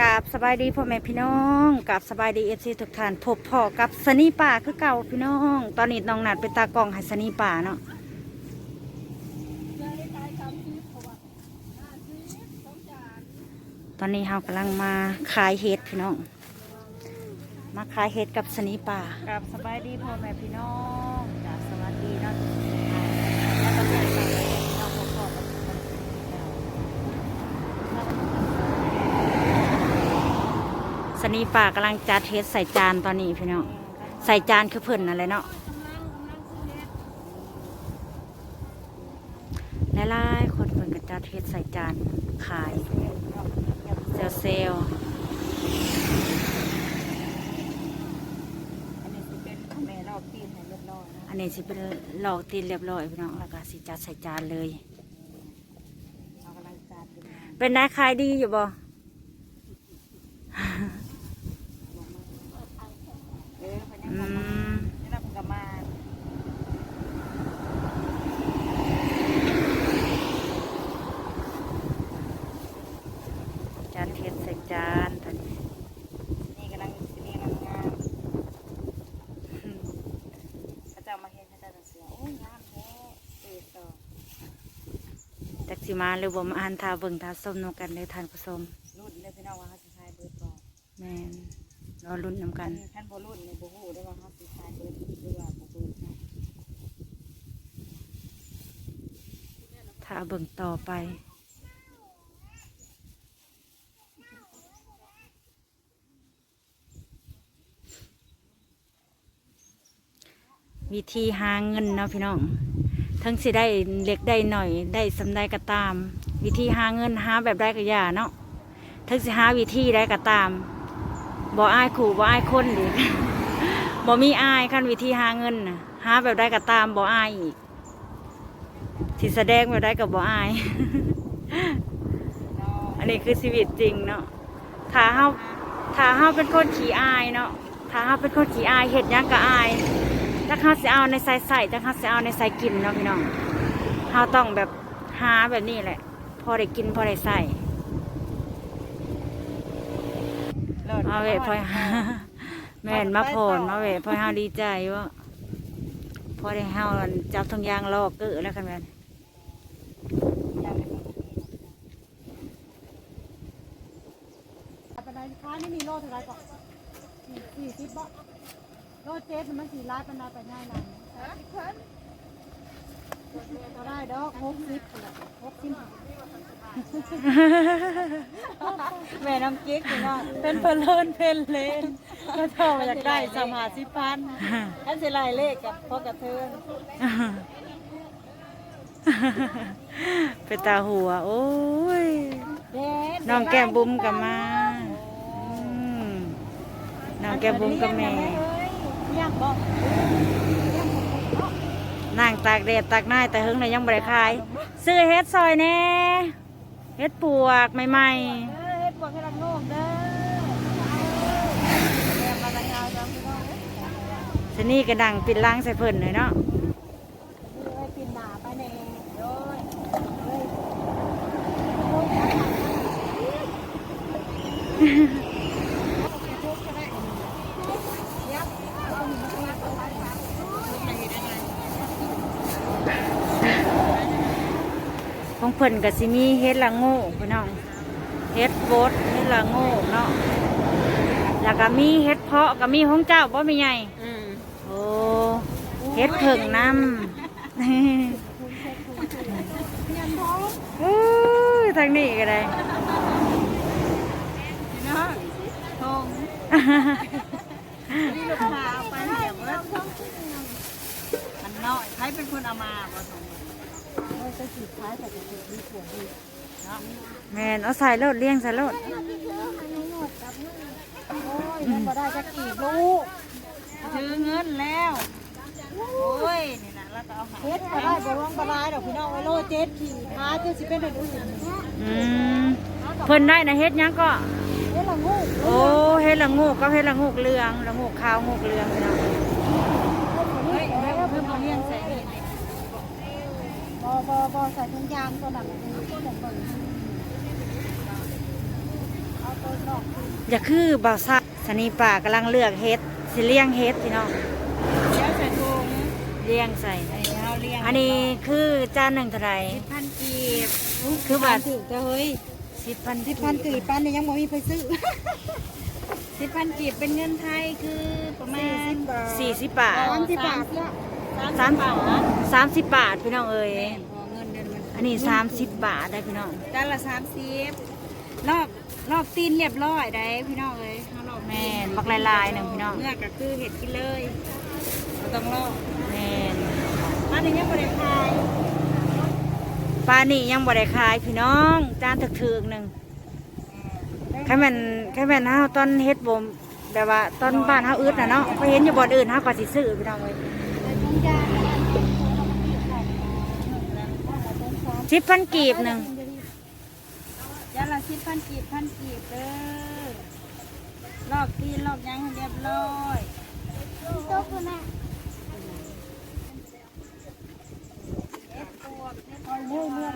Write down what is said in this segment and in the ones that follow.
กราบสบายดีพ่อแม่พี่น้องกราบสบายดีเอฟซีทุกท่านพบพ่อกับสนีป่าคือเก่าพี่น้อง ตอนนี้น้องนัดเป็นตากล้องให้สนีป่าเนาะตอนนี้เรากำลังมาขายเห็ดพี่น้อง มาขายเห็ดกับสนีป่ากับสบายดีพ่อแม่พี่น้องกับสวัสดีเนาะแล้วก็เป็นพี่น้องพ่อๆกับสวัสดีเจ้า สนีป่ากำลังจัดเทสใส่จานตอนนี้พี่น้องใส่จานคือเพิ่นอะไรเนาะหลายๆคนเพิ่นก็จัดเทสใส่จานขายเซลเซลอันนี้สิเป็นแม่รอบตีนให้เรียบร้อยนะอันนี้สิเป็นหลอกตีนเรียบร้อยพี่น้องแล้วก็สิจัดใส่จานเลยเป็นนายขายดีอยู่บ่ เออพนัก อื งานมาม นี่เราเพิ่งกลับมา จัดเทสใส่จานตอนนี้ นี่กำลังสินี่กำลังงานเขาจะเอามาเห็นเขาจะเสือโอ้ยงามแท้เออต่อ จัก สิมาหรือบ่มาอ่านทาเบิ่งทาส้มนำกันเลยทานผู้ชมรุ่นเลยพี่น้องว่าเขาสิทายเบิร์ดบอกแม่นรอลุ้นนำกัท่านนท่านบรุ่นในบูฮูได้ว่าเขาสิทายเบิร์ดหรือว่าบูเบิร์ดนะถ้าเบิ่งต่อไป วิธีหาเงินเนาะพี่น้อง ทั้งสิได้เล็กได้หน่อย ได้สำได้ก็ตาม วิธีหาเงินหาแบบได้ก็อย่าเนาะทั้งสิหาวิธีได้ก็ตามบ่อายขู่บ่อายคนดิบ่มีอายคันวิธีหาเงินนะหาแบบได้ก็ตามบ่อายอีกที่แสดงแบบได้กับบ่อาย อันนี้คือชีวิตจริงเนาะถ้าเฮาถ้าเฮาเป็นคนขี้อายเนาะถ้าเฮาเป็นคนขี้อายเฮ็ดยังก็อาย จักเฮาสิเอาในใส่ใส่จักเฮาสิเอาในใส่กินเนาะพี่น้องเฮาต้องแบบหาแบบนี้แหละ พอได้กินพอได้ใส่เลิศมาเวะพอยแม่นมาพรมาเวะพอยเฮาดีใจว่าพอได้เฮาจับทงยางลอกเกอแล้วกันแม่นปันไดค้านี่มีโลเท่าไหรก่อนสี่สิบบาทโลเจ็ดมันสี่ล้านปันไดไปง่ายหน่อยก็ได้ดอกหกสิบหกสิบแม่น้ำกิ๊กพี่น้องเป็นเพลินเพลินเลนก็เท่าอยากได้สมาสิพันท่านสิไล่เลขกับพ่อกระเทินเป็นตาหัว โอ้ยเด็ดน้องแก้มบุ้มกับมาอืมน้องแก้มบุ้มกับแม่อยากบอก นั่งตากแดดตากหน้าแต่เฮิงเลยยังบริขาย ซื้อเฮ็ดซอยแน่เฮ็ดปวกใหม่เออเฮ็ดบอกให้รักโลกเด้อแม่มากันยาวจังพี่น้องเอ้ยๆสนี่กระดังปิดล้างใส่เพิ่นเลยเนาะเอ้ยปินหนาไปแน่โอ้ยเอ้ย ของเพิ่นก็สิมีเฮ็ดละโง่พี่น้องเฮ็ดโบดเฮ็ดละโง่เนาะแล้วก็มีเฮ็ดเพาะก็มีของเจ้าบ่มีใหญ่อืมโอ้เฮ็ดเพิ่งน้ำอู้ยทางนี้ก็ได้พี่น้องทงนี่ลูกค้าเอาไปเหี่ยมเบิดมันน้อยใครเป็นคนเอามาบ่ทงเอ้ยจะสีท้าย แมนเอาใส่รถเลี้ยงใส่โอ้ยมันบ่ได้จะกี่ลูกถือเงินแล้ว โอ้ย นี่นะแล้วก็เอาหาเฮ็ดบ่ได้บ่ร้องบ่ได้ดอกพี่น้องไอ้โลเจ็ดขี่ท้าเจ้าสิเป็นอันอื่นอืมเพิ่นได้นะเฮ็ดยังก็ เฮ็ดละงูโอ้ เฮ็ดละงูก็เฮ็ดละงูเหลืองละงูขาวงูเหลืองพี่น้อง เฮ้ยแม่เพิ่มมาเลี้ยงใส่นี่นี่ บ่บ่บ่ ใส่ถุงยางตัวนั้นตัวนั้นเบิ่งเอาตัวนอกอย่าคือบ่าวซักสนีป่ากำลังเลือกเฮ็ดสิเลี้ยงเฮ็ดพี่น้องเดี๋ยวใส่ถุงเลี้ยงใส่อันนี้เราเลี้ยงอันนี้คือจานหนึ่งเท่าไหร่พันกีบคือว่าถูกจะเฮ้ยสิบพันสิบพันกี่ปันเนี่ยยังบ่มีไปซื้อสิบพันกีบเป็นเงินไทยคือประมาณสี่สิบบาทสามสิบบาทก็สามสามสิบบาทพี่น้องเอ้ย อเงินเดือนมันอันนี้สามสิบบาทได้พี่น้องจานละสามสิบลอกลอกตีนเรียบร้อยได้พี่น้องเลยเขาลอกแม่นบักลายๆหนึ่งพี่น้องเมื่อก็คือเห็ดกินเลยบ่ต้องลอกแม่นอันนี้ยังไม่ได้ขายปลานี่ยังบ่ได้ขายพี่น้องจานถึกๆหนึ่งแค่แม่นแค่แม่นเฮาตอนเฮ็ดบ่มแบบว่าตอนบ้านเฮาอึดน่ะเนาะไปเห็นอยู่บ่อนอื่นเฮาก็สิซื้อพี่น้องเอ้ย สิบพันกีบหนึ่งจานละสิบพันกีบพันกีบเด้อลอกตีนลอกหยังให้เรียบร้อยเอ็ดปวกเอ็ดเอาเมื่อเมื่อ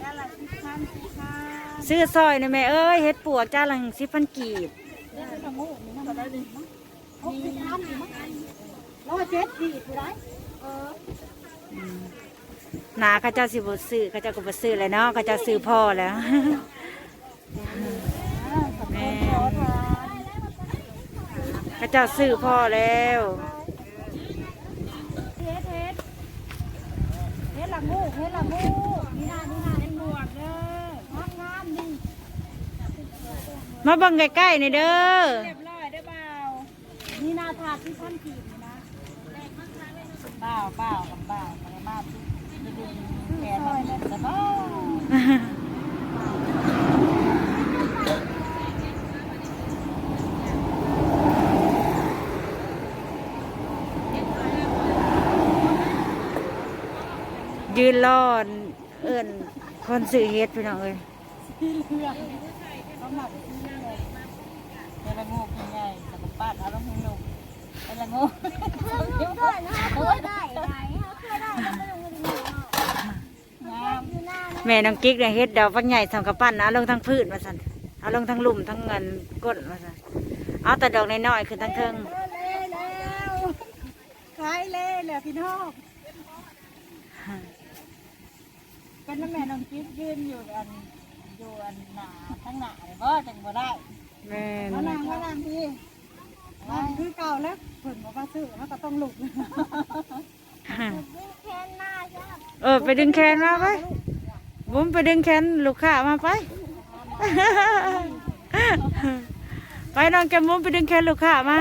จานละสิบพันสิบพันซื้อซอยหน่อยแม่เอ้ยเฮ็ดปวกจานละสิบพันกีบร้อยเจ็ดดีถูกไหมห นาเขาเจ้าสิบ่ซื้อเขาเจ้าก็บ่ซื้อแล้วเนาะเขาเจ้าซื้อพ่อแล้วแม่เขาเจ้าซื้อพ่อแล้วเฮ็ดเฮ็ดเฮ็ดละงูเฮ็ดละงูนี่นะนี่นะเป็นหมวกเด้องามงามนี่มาเบิ่งใกล้ๆนี่เด้อเรียบร้อยได้อเปล่านี่นาถาดที่พันกีบนี่นะเปล่าเปล่ากับเปล่าอะไรมากจะดึง แขนมันจะบ้ายืนรอเอิ้นคนซื้อเฮ็ดพี่น้องเอ้ยเขาหมักที่เลยเดี๋ยวละงูเป็นใหญ่แต่กับป้าเอาต้องให้หนุ่มไอ้ละงูได้นะเคยได้ไหนเคยได้แล้วไม่ลงเงินนี่ งาม อยู่หน้านะ แม่น้องกิ๊กเนี่ยเฮ็ดดอกฟักใหญ่ทำกับปั้นนะเอาลงทั้งพืชมาสั่นเอาลงทั้งลุ่มทั้งเงินก้นมาสั่นเอาแต่ดอกน้อยๆคือทั้งเทิงเล่แล้วขายเล่แล้วพี่น้องเป็นน้ำแม่น้องกิ๊บยืนอยู่อันอยู่อันหนาทั้งหนาเลยบ่จังบ่ได้แม่นมานางมานางพี่นางคือเก่าแล้วเพิ่นบอกว่าซื้อเขาก็ต้องลุกเออไปดึงแขนมาไป บุ้มไปดึงแขนลูกค้ามาไป ไปน้องแกมบุ้มไปดึงแขนลูกค้ามา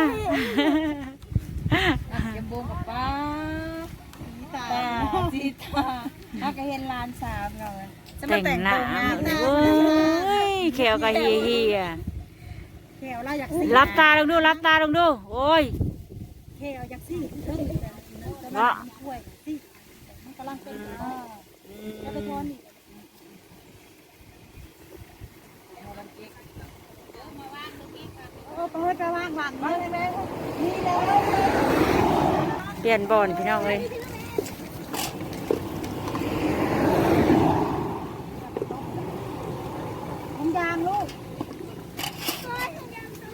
จะบูกับป้าตาจีตาถ้าก็เห็นลานสามเราจะมาแต่งแต่งหน้าตัวงามโอ้ยแขวก็เฮียเฮียแขวเราอยากซี่รับตาลงดูรับตาลงดู โอ้ยแขวอยากซี่เพิ่งแต่เนาะกล้วยซี่มันกำลังเป็นอยู่ว่าแล้วไปทอนอีก เออเปิดไปว่างหวังมาเลยแม่นี่แล้วเปลี่ยนบอลพี่น้องเลยถุงยางลูก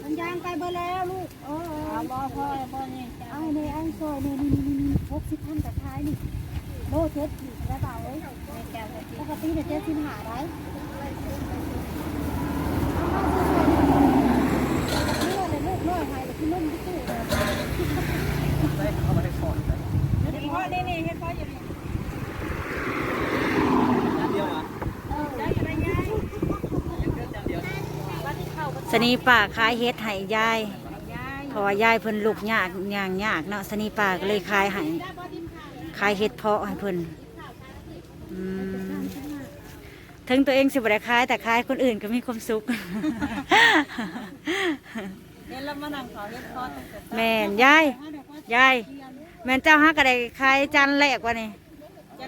ถุงยางไปเบอร์แล้วลูกเออเอาบ่พ่อพ่อนี่เอาเนี่ยไอ้ซอยเนี่ยนี่นี่นี่หกสิบพันแต่ท้ายนี่โลเจ็ดสิบได้เปล่าเอ้ยปกติเนี่ยเจ็ดสิบหาได้นี่เลยลูกน้อยไทยเลยที่นุ่มที่สุด พ่อนี่นี่เห็นพ่ออยู่นี่ได้จะได้ง่าย ส นีป่าขายเฮ็ดให้ยายยายเพราะว่ายายเพิ่นลูกยากย่างยากเนาะสนีป่าก็เลยขายให้ขายเฮ็ดเพาะให้เพิ่นอืมถึงตัวเองสิบ่ได้ขายแต่ขายคนอื่นก็มีความสุข เห็นแล้วมานั่งขอเฮ็ดพอตั้งแต่แม่นยายยายแม่นเจ้าฮักก็ได้ขายจานแรกวะนี่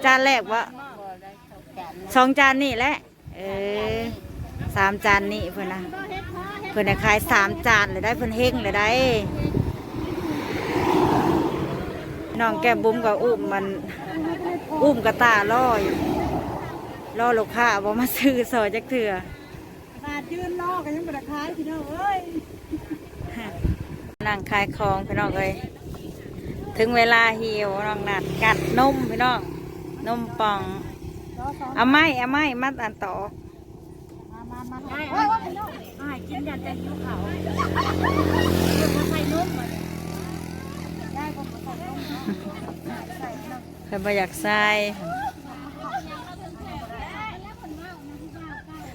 จานแรกวะบ่าสองจานนี่แหละเออ สามจานนี่เพิ่นนะเพิ่นได้ขายสามจานเลยได้เพิ่นเฮงเลยได้น้องแก้มบุ้มกับอุ้มมันอุ้มกระตาล่ออยู่ล่อลูกค้าบ่มาซื้อซอยจักเถื่อไปนาดยืนรอกันยังบ่ได้ขายพี่น้องเอ้ยนั่งขายของพี่น้องเลยถึงเวลาหิวน้องนัดกัดนมพี่น้องนมป่องรอสองเอาไม้เอาไม้มัดอันต่อ มามามาได้โอ้เอายพี่น้องอ่ากินยันแต่ยิ้วเขาเดี๋ยวมาใส่นุ่มมาเลยได้ก็มาใส่ลงเนาะใส่เนาะเพิ่นบ่อยากใส่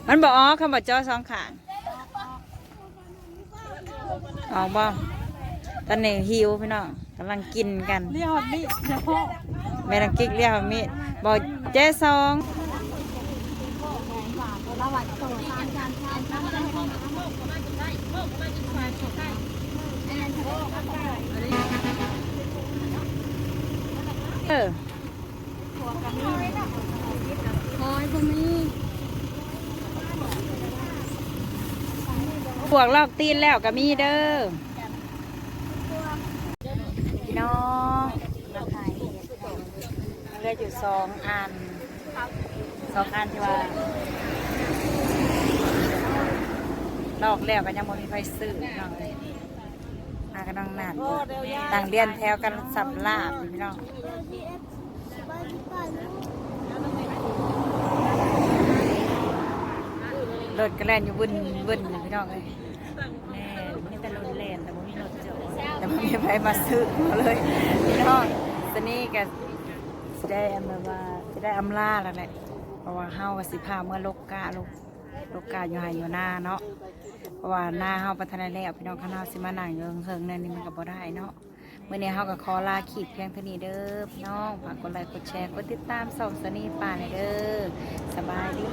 มันบอกอ๋อคำบอกจอสองขางออกบ่ตอนนี้หิวพี่น้องกำลังกินกันเรียกว่านี่เดี๋ยวพ่อแม่นังกิ๊กเรียกว่ามีดบอกเจ๊สอง เราไหวโตานจานทานทานจานทานเออคอยบ่มีพวกลอกตีนแล้วก็มีเด้อพี่น้องเห็ดเหลืออยู่สองอันสองอันที่ว่า ลอกแล้วก็ยังบ่มีไฟซื้อพี่น้องเลยมากันน้องนัดต่างเรียนแถวกันสับลาบพี่น้องรถก็แล่นอยู่วุ่นวุ่นอยู่พี่น้องเลยแม่นี่แต่รถแล่นแต่บ่มีรถจอดแต่บ่มีไฟมาซื้อมาเลยพี่น้องตอนนี้ก็สิได้อันแบบว่าสิได้อำลาแล้วแหละเพราะว่าเฮาก็สิพาเมื่อลกกาลก ลูกกาอยู่ไห้อยู่หน้าเนาะเพราะว่าหน้าเฮาปัฒนาแล้วพี่น้องข้างนอกสิมาหนังอยู่เฮิงๆนั่นนี่มันก็บ่ได้เนาะเมื่อนี้เฮาก็ขอลาขีดเพียงเท่านี้เด้อพี่น้องฝากกดไลค์กดแชร์กดติดตามส่องสนีป่าหน่อยเด้อสบายดี